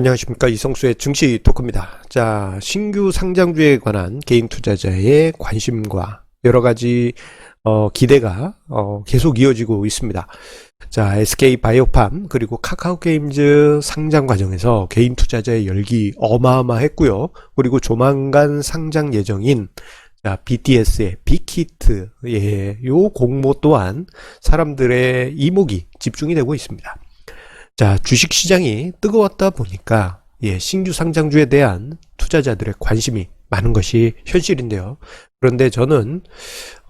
안녕하십니까 이성수의 증시 토크입니다. 자 신규 상장주에 관한 개인 투자자의 관심과 여러 가지 어, 기대가 어, 계속 이어지고 있습니다. 자 SK 바이오팜 그리고 카카오 게임즈 상장 과정에서 개인 투자자의 열기 어마어마했고요. 그리고 조만간 상장 예정인 자, BTS의 빅히트, 예, 요 공모 또한 사람들의 이목이 집중이 되고 있습니다. 자, 주식 시장이 뜨거웠다 보니까 예, 신규 상장주에 대한 투자자들의 관심이 많은 것이 현실인데요. 그런데 저는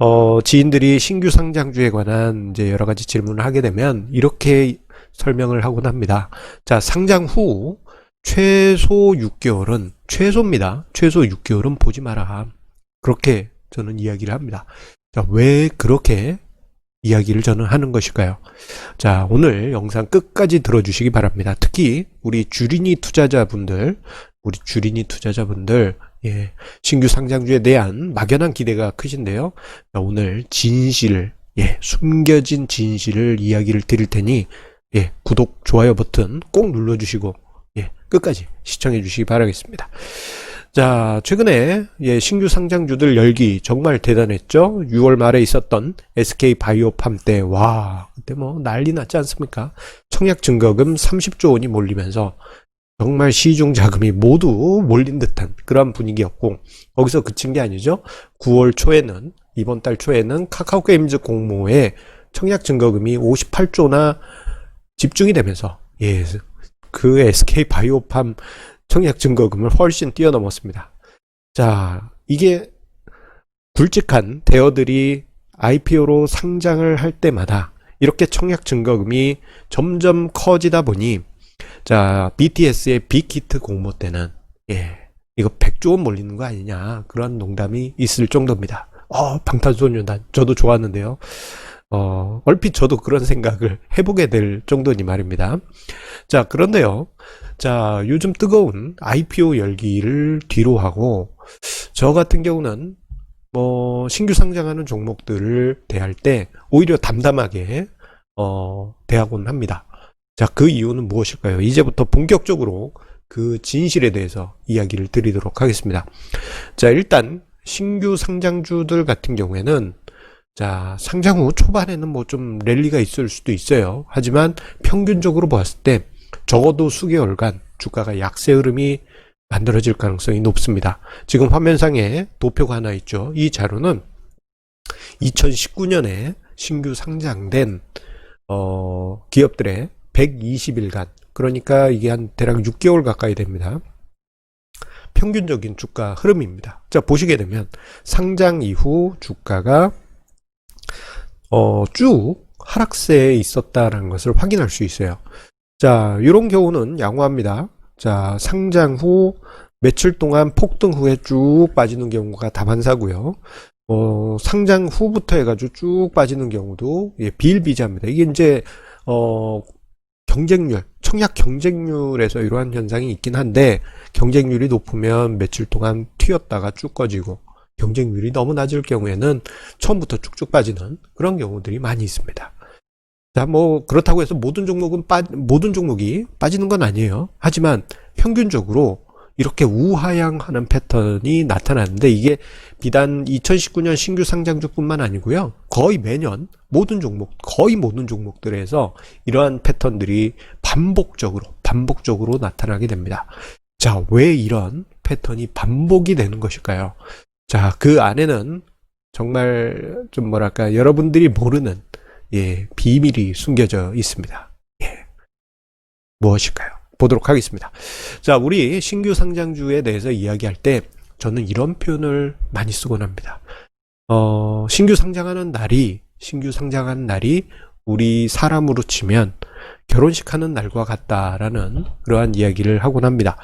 어, 지인들이 신규 상장주에 관한 이제 여러 가지 질문을 하게 되면 이렇게 설명을 하곤 합니다. 자, 상장 후 최소 6개월은 최소입니다. 최소 6개월은 보지 마라. 그렇게 저는 이야기를 합니다. 자, 왜 그렇게 이야기를 저는 하는 것일까요? 자, 오늘 영상 끝까지 들어주시기 바랍니다. 특히 우리 주린이 투자자분들, 우리 주린이 투자자분들, 예, 신규 상장주에 대한 막연한 기대가 크신데요. 자, 오늘 진실, 예, 숨겨진 진실을 이야기를 드릴 테니, 예, 구독, 좋아요 버튼 꼭 눌러주시고, 예, 끝까지 시청해 주시기 바라겠습니다. 자, 최근에 예, 신규 상장주들 열기 정말 대단했죠. 6월 말에 있었던 SK 바이오팜 때, 와, 그때 뭐 난리 났지 않습니까? 청약 증거금 30조 원이 몰리면서 정말 시중 자금이 모두 몰린 듯한 그런 분위기였고, 거기서 그친 게 아니죠. 9월 초에는, 이번 달 초에는 카카오 게임즈 공모에 청약 증거금이 58조나 집중이 되면서, 예, 그 SK 바이오팜 청약 증거금을 훨씬 뛰어넘었습니다. 자, 이게 굵직한 대어들이 IPO로 상장을 할 때마다 이렇게 청약 증거금이 점점 커지다 보니 자, BTS의 빅히트 공모 때는 예, 이거 100조 원 몰리는 거 아니냐 그런 농담이 있을 정도입니다. 어, 방탄소년단 저도 좋았는데요. 어, 얼핏 저도 그런 생각을 해보게 될 정도니 말입니다. 자, 그런데요. 자, 요즘 뜨거운 IPO 열기를 뒤로 하고, 저 같은 경우는, 뭐, 신규 상장하는 종목들을 대할 때, 오히려 담담하게, 어, 대하곤 합니다. 자, 그 이유는 무엇일까요? 이제부터 본격적으로 그 진실에 대해서 이야기를 드리도록 하겠습니다. 자, 일단, 신규 상장주들 같은 경우에는, 자, 상장 후 초반에는 뭐 좀 랠리가 있을 수도 있어요. 하지만 평균적으로 봤을 때 적어도 수개월간 주가가 약세 흐름이 만들어질 가능성이 높습니다. 지금 화면상에 도표가 하나 있죠. 이 자료는 2019년에 신규 상장된 어, 기업들의 120일간 그러니까 이게 한 대략 6개월 가까이 됩니다. 평균적인 주가 흐름입니다. 자, 보시게 되면 상장 이후 주가가 어, 쭉 하락세에 있었다라는 것을 확인할 수 있어요. 자, 이런 경우는 양호합니다. 자, 상장 후 며칠 동안 폭등 후에 쭉 빠지는 경우가 다반사고요. 어, 상장 후부터 해가지고 쭉 빠지는 경우도 예, 비일비재합니다. 이게 이제 어, 경쟁률, 청약 경쟁률에서 이러한 현상이 있긴 한데 경쟁률이 높으면 며칠 동안 튀었다가 쭉 꺼지고 경쟁률이 너무 낮을 경우에는 처음부터 쭉쭉 빠지는 그런 경우들이 많이 있습니다. 자, 뭐 그렇다고 해서 모든 종목은 빠 모든 종목이 빠지는 건 아니에요. 하지만 평균적으로 이렇게 우하향하는 패턴이 나타나는데 이게 비단 2019년 신규 상장주뿐만 아니고요. 거의 매년 모든 종목, 거의 모든 종목들에서 이러한 패턴들이 반복적으로 반복적으로 나타나게 됩니다. 자, 왜 이런 패턴이 반복이 되는 것일까요? 자, 그 안에는 정말 좀 뭐랄까 여러분들이 모르는 예, 비밀이 숨겨져 있습니다. 예. 무엇일까요? 보도록 하겠습니다. 자, 우리 신규 상장주에 대해서 이야기할 때 저는 이런 표현을 많이 쓰곤 합니다. 어, 신규 상장하는 날이, 신규 상장하는 날이 우리 사람으로 치면 결혼식 하는 날과 같다라는 그러한 이야기를 하곤 합니다.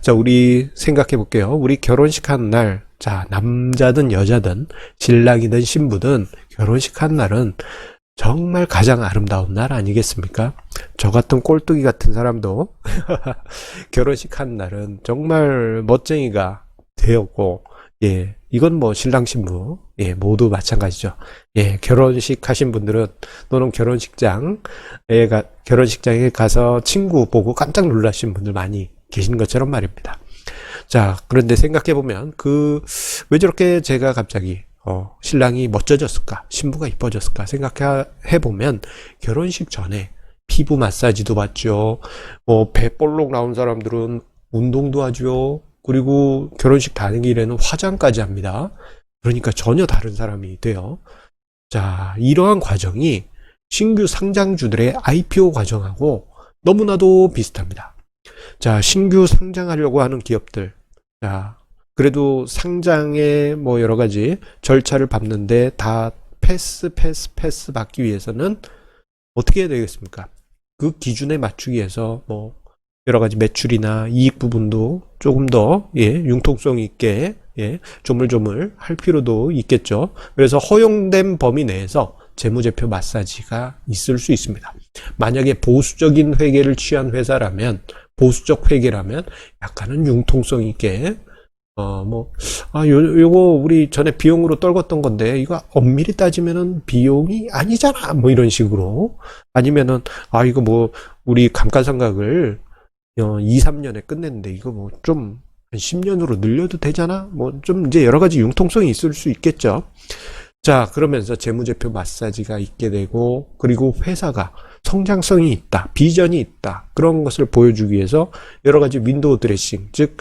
자, 우리 생각해 볼게요. 우리 결혼식 하는 날, 자, 남자든 여자든 신랑이든 신부든 결혼식 하는 날은 정말 가장 아름다운 날 아니겠습니까? 저 같은 꼴뚜기 같은 사람도 결혼식 한 날은 정말 멋쟁이가 되었고, 예, 이건 뭐 신랑 신부, 예, 모두 마찬가지죠. 예, 결혼식 하신 분들은 또는 결혼식장에 가, 결혼식장에 가서 친구 보고 깜짝 놀라신 분들 많이 계신 것처럼 말입니다. 자, 그런데 생각해 보면 그 왜 저렇게 제가 갑자기 어, 신랑이 멋져졌을까? 신부가 이뻐졌을까? 생각해 보면 결혼식 전에 피부 마사지도 받죠. 뭐 배 볼록 나온 사람들은 운동도 하죠. 그리고 결혼식 당일에는 화장까지 합니다. 그러니까 전혀 다른 사람이 돼요. 자, 이러한 과정이 신규 상장주들의 IPO 과정하고 너무나도 비슷합니다. 자, 신규 상장하려고 하는 기업들. 자, 그래도 상장에 뭐 여러 가지 절차를 밟는데 다 패스, 패스, 패스 받기 위해서는 어떻게 해야 되겠습니까? 그 기준에 맞추기 위해서 뭐 여러 가지 매출이나 이익 부분도 조금 더 예, 융통성 있게 예, 조물조물 할 필요도 있겠죠. 그래서 허용된 범위 내에서 재무제표 마사지가 있을 수 있습니다. 만약에 보수적인 회계를 취한 회사라면 보수적 회계라면 약간은 융통성 있게 어뭐아요 요거 우리 전에 비용으로 떨궜던 건데 이거 엄밀히 따지면은 비용이 아니잖아. 뭐 이런 식으로. 아니면은 아 이거 뭐 우리 감가상각을 어 2, 3년에 끝냈는데 이거 뭐 좀 한 10년으로 늘려도 되잖아? 뭐 좀 이제 여러 가지 융통성이 있을 수 있겠죠. 자, 그러면서 재무제표 마사지가 있게 되고, 그리고 회사가 성장성이 있다, 비전이 있다, 그런 것을 보여주기 위해서 여러 가지 윈도우 드레싱, 즉,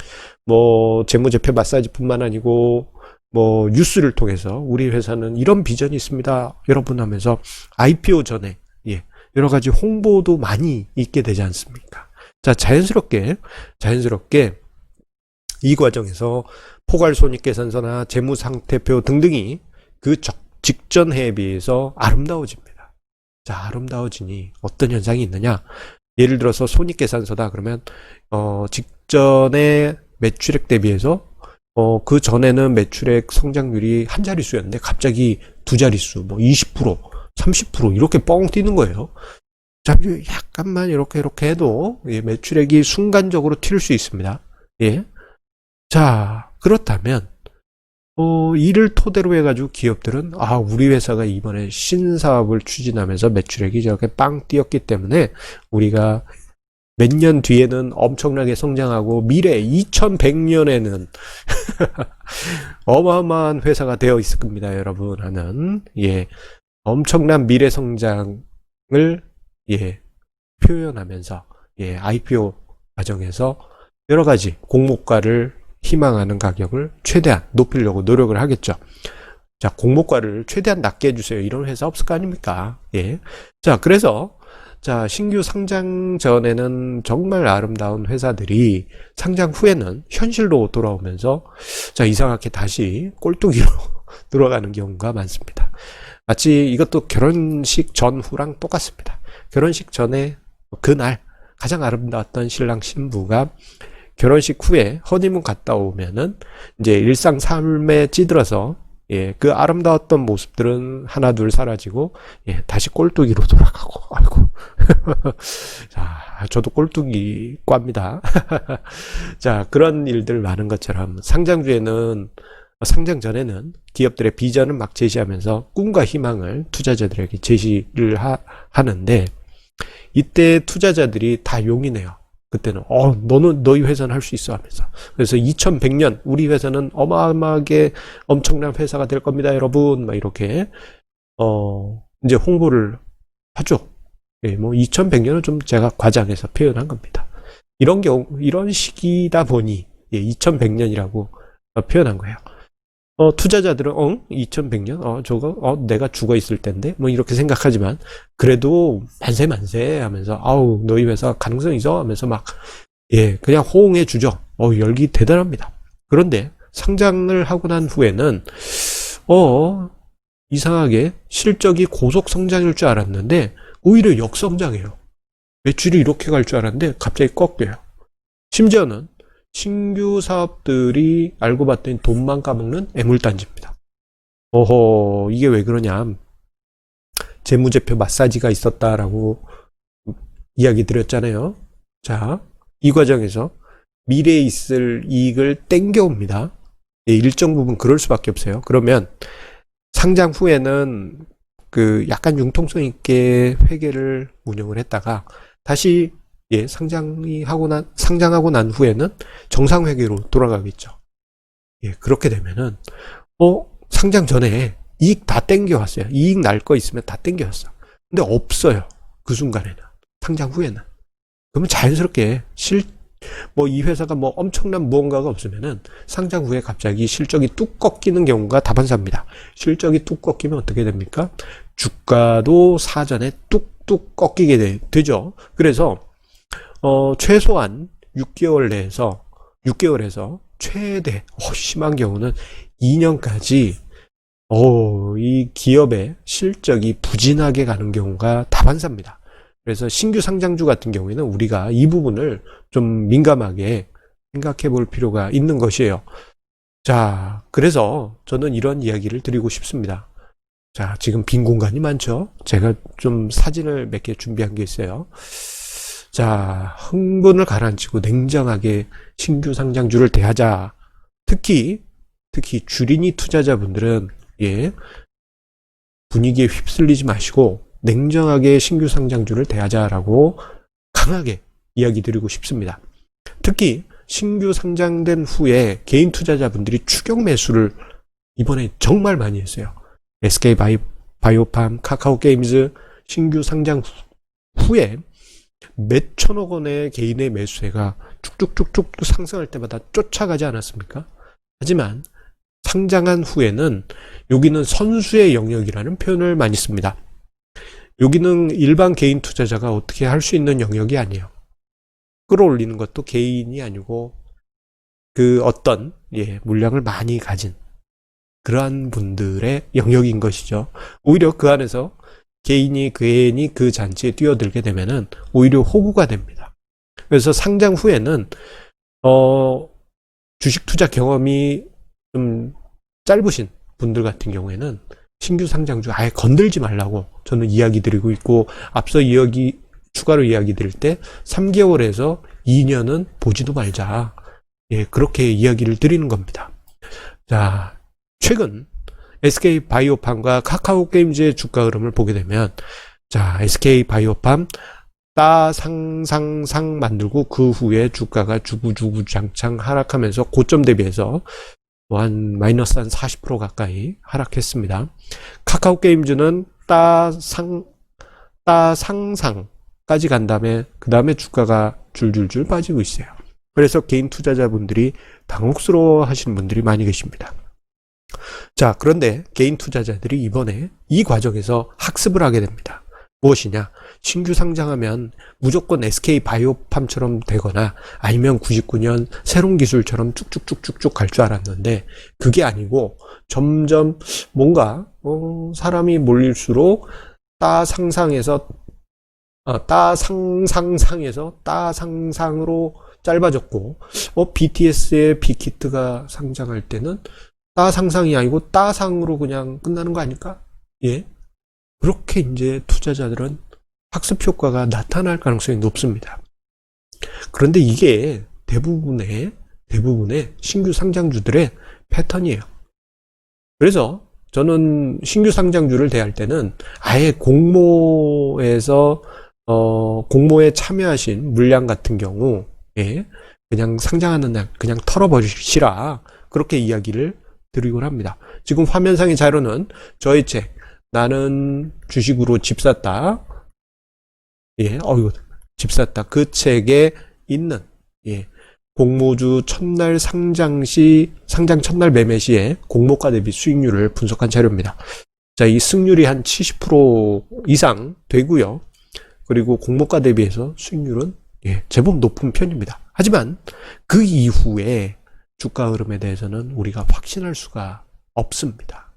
뭐, 재무제표 마사지뿐만 아니고, 뭐, 뉴스를 통해서 우리 회사는 이런 비전이 있습니다. 여러분 하면서 IPO 전에, 예, 여러 가지 홍보도 많이 있게 되지 않습니까? 자, 자연스럽게, 자연스럽게 이 과정에서 포괄 손익계산서나 재무상태표 등등이 그 적- 직전 해에 비해서 아름다워집니다. 자, 아름다워지니 어떤 현상이 있느냐? 예를 들어서 손익계산서다 그러면 어, 직전에 매출액 대비해서 어, 그 전에는 매출액 성장률이 한 자릿수였는데 갑자기 두 자릿수, 뭐 20%, 30% 이렇게 뻥 뛰는 거예요. 자, 약간만 이렇게 이렇게 해도 예, 매출액이 순간적으로 튈 수 있습니다. 예. 자, 그렇다면 어, 이를 토대로 해가지고 기업들은, 아, 우리 회사가 이번에 신사업을 추진하면서 매출액이 저렇게 빵 뛰었기 때문에 우리가 몇 년 뒤에는 엄청나게 성장하고 미래 2100년에는 어마어마한 회사가 되어 있을 겁니다, 여러분. 하는, 예, 엄청난 미래 성장을, 예, 표현하면서, 예, IPO 과정에서 여러 가지 공모가를 희망하는 가격을 최대한 높이려고 노력을 하겠죠. 자, 공모가를 최대한 낮게 해주세요. 이런 회사 없을 거 아닙니까? 예. 자, 그래서, 자, 신규 상장 전에는 정말 아름다운 회사들이 상장 후에는 현실로 돌아오면서, 자, 이상하게 다시 꼴뚜기로 돌아가는 경우가 많습니다. 마치 이것도 결혼식 전후랑 똑같습니다. 결혼식 전에 그날 가장 아름다웠던 신랑 신부가 결혼식 후에 허니문 갔다 오면은 이제 일상 삶에 찌들어서 예, 그 아름다웠던 모습들은 하나 둘 사라지고 예, 다시 꼴뚜기로 돌아가고 아이고. 자, 저도 꼴뚜기 꽈입니다. 자, 그런 일들 많은 것처럼 상장주에는 상장 전에는 기업들의 비전을 막 제시하면서 꿈과 희망을 투자자들에게 제시를 하, 하는데 이때 투자자들이 다 용이네요. 그때는 어 너는 너희 회사는 할 수 있어 하면서. 그래서 2100년 우리 회사는 어마어마하게 엄청난 회사가 될 겁니다 여러분. 막 이렇게 어 이제 홍보를 하죠. 예, 뭐 2100년은 좀 제가 과장해서 표현한 겁니다. 이런 경우 이런 시기다 보니 예, 2100년이라고 표현한 거예요 어 투자자들은 어 2100년 어 저거 어 내가 죽어 있을 텐데 뭐 이렇게 생각하지만 그래도 만세 만세 하면서 아우 너희 회사 가능성 있어 하면서 막 예, 그냥 호응해 주죠. 어, 열기 대단합니다. 그런데 상장을 하고 난 후에는 어, 이상하게 실적이 고속 성장일 줄 알았는데 오히려 역성장해요. 매출이 이렇게 갈 줄 알았는데 갑자기 꺾여요. 심지어는 신규 사업들이 알고 봤더니 돈만 까먹는 애물단지입니다. 어허, 이게 왜 그러냐. 재무제표 마사지가 있었다라고 이야기 드렸잖아요. 자, 이 과정에서 미래에 있을 이익을 땡겨옵니다. 예, 일정 부분 그럴 수밖에 없어요. 그러면 상장 후에는 그 약간 융통성 있게 회계를 운영을 했다가 다시 예, 상장이 하고 난, 상장하고 난 후에는 정상회계로 돌아가겠죠. 예, 그렇게 되면은, 어, 상장 전에 이익 다 땡겨왔어요. 이익 날 거 있으면 다 땡겨왔어. 근데 없어요. 그 순간에는. 상장 후에는. 그러면 자연스럽게 실, 뭐 이 회사가 뭐 엄청난 무언가가 없으면은 상장 후에 갑자기 실적이 뚝 꺾이는 경우가 다반사입니다. 실적이 뚝 꺾이면 어떻게 됩니까? 주가도 사전에 뚝뚝 꺾이게 되, 되죠. 그래서 어, 최소한 6개월 내에서 6개월에서 최대 어, 심한 경우는 2년까지 어, 이 기업의 실적이 부진하게 가는 경우가 다반사입니다. 그래서 신규 상장주 같은 경우에는 우리가 이 부분을 좀 민감하게 생각해 볼 필요가 있는 것이에요. 자, 그래서 저는 이런 이야기를 드리고 싶습니다. 자, 지금 빈 공간이 많죠? 제가 좀 사진을 몇 개 준비한 게 있어요. 자, 흥분을 가라앉히고 냉정하게 신규 상장주를 대하자. 특히, 특히 주린이 투자자분들은, 예, 분위기에 휩쓸리지 마시고, 냉정하게 신규 상장주를 대하자라고 강하게 이야기 드리고 싶습니다. 특히, 신규 상장된 후에 개인 투자자분들이 추격 매수를 이번에 정말 많이 했어요. SK 바이, 바이오팜, 카카오 게임즈 신규 상장 후에 몇 천억 원의 개인의 매수세가 쭉쭉쭉쭉 상승할 때마다 쫓아가지 않았습니까? 하지만 상장한 후에는 여기는 선수의 영역이라는 표현을 많이 씁니다. 여기는 일반 개인 투자자가 어떻게 할 수 있는 영역이 아니에요. 끌어올리는 것도 개인이 아니고 그 어떤 예, 물량을 많이 가진 그러한 분들의 영역인 것이죠. 오히려 그 안에서 개인이 괜히 그 잔치에 뛰어들게 되면은 오히려 호구가 됩니다. 그래서 상장 후에는 어 주식 투자 경험이 좀 짧으신 분들 같은 경우에는 신규 상장주 아예 건들지 말라고 저는 이야기 드리고 있고 앞서 이야기 추가로 이야기 드릴 때 3개월에서 2년은 보지도 말자. 예, 그렇게 이야기를 드리는 겁니다. 자, 최근 SK 바이오팜과 카카오 게임즈의 주가 흐름을 보게 되면 자, SK 바이오팜 따 상상상 만들고 그 후에 주가가 주구주구 장창 하락하면서 고점 대비해서 뭐한 마이너스 한 40% 가까이 하락했습니다. 카카오 게임즈는 따 상 따 상상까지 간 다음에 그 다음에 주가가 줄줄줄 빠지고 있어요. 그래서 개인 투자자분들이 당혹스러워 하시는 분들이 많이 계십니다. 자, 그런데 개인 투자자들이 이번에 이 과정에서 학습을 하게 됩니다. 무엇이냐? 신규 상장하면 무조건 SK 바이오팜처럼 되거나 아니면 99년 새로운 기술처럼 쭉쭉쭉쭉쭉 갈 줄 알았는데 그게 아니고 점점 뭔가 어, 사람이 몰릴수록 따 상상에서 어, 따 상상상에서 따 상상으로 짧아졌고 어, BTS의 빅히트가 상장할 때는 따 상상이 아니고 따상으로 그냥 끝나는 거 아닐까? 예. 그렇게 이제 투자자들은 학습 효과가 나타날 가능성이 높습니다. 그런데 이게 대부분의 대부분의 신규 상장주들의 패턴이에요. 그래서 저는 신규 상장주를 대할 때는 아예 공모에서 어, 공모에 참여하신 물량 같은 경우 예, 그냥 상장하는 날 그냥 털어버리시라 그렇게 이야기를 드리곤 합니다. 지금 화면상의 자료는 저의 책 나는 주식으로 집 샀다. 예, 어이구 집 샀다. 그 책에 있는 예, 공모주 첫날 상장 시 상장 첫날 매매 시에 공모가 대비 수익률을 분석한 자료입니다. 자, 이 승률이 한 70% 이상 되고요. 그리고 공모가 대비해서 수익률은 예, 제법 높은 편입니다. 하지만 그 이후에 주가 흐름에 대해서는 우리가 확신할 수가 없습니다.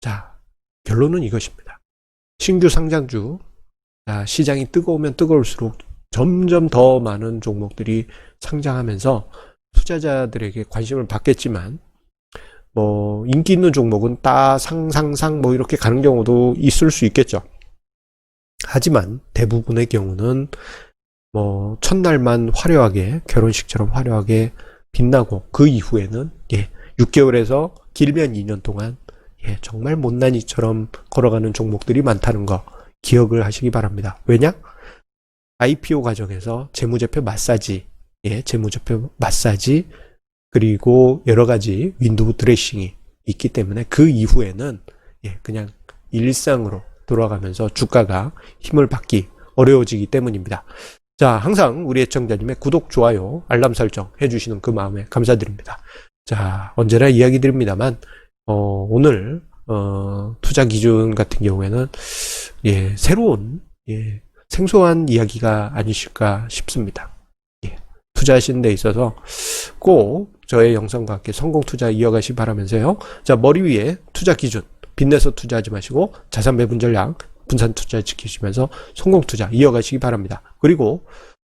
자, 결론은 이것입니다. 신규 상장주, 자, 시장이 뜨거우면 뜨거울수록 점점 더 많은 종목들이 상장하면서 투자자들에게 관심을 받겠지만, 뭐, 인기 있는 종목은 따, 상 상 상 뭐 이렇게 가는 경우도 있을 수 있겠죠. 하지만 대부분의 경우는 뭐, 첫날만 화려하게, 결혼식처럼 화려하게 빛나고 그 이후에는 예, 6개월에서 길면 2년 동안 예, 정말 못난이처럼 걸어가는 종목들이 많다는 거 기억을 하시기 바랍니다. 왜냐? IPO 과정에서 재무제표 마사지, 예, 재무제표 마사지, 그리고 여러 가지 윈도우 드레싱이 있기 때문에 그 이후에는 예, 그냥 일상으로 돌아가면서 주가가 힘을 받기 어려워지기 때문입니다. 자, 항상 우리 애청자님의 구독, 좋아요, 알람 설정 해주시는 그 마음에 감사드립니다. 자, 언제나 이야기 드립니다만, 어, 오늘, 어, 투자 기준 같은 경우에는, 예, 새로운, 예, 생소한 이야기가 아니실까 싶습니다. 예, 투자하시는 데 있어서 꼭 저의 영상과 함께 성공 투자 이어가시 바라면서요. 자, 머리 위에 투자 기준, 빚내서 투자하지 마시고 자산 배분 전략, 분산 투자 지키시면서 성공 투자 이어가시기 바랍니다. 그리고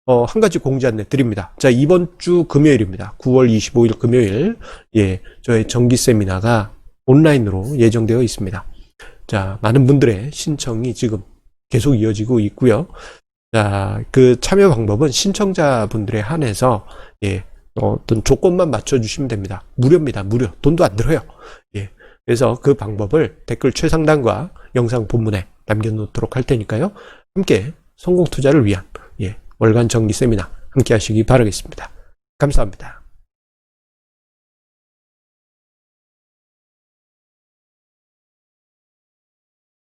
어, 한 가지 공지 안내 드립니다. 자, 이번 주 금요일입니다. 9월 25일 금요일, 예, 저의 정기 세미나가 온라인으로 예정되어 있습니다. 자, 많은 분들의 신청이 지금 계속 이어지고 있고요. 자, 그 참여 방법은 신청자분들에 한해서, 예, 어떤 조건만 맞춰주시면 됩니다. 무료입니다. 무료. 돈도 안 들어요. 예. 그래서 그 방법을 댓글 최상단과 영상 본문에 남겨놓도록 할 테니까요. 함께 성공 투자를 위한 예, 월간 정기 세미나 함께 하시기 바라겠습니다. 감사합니다.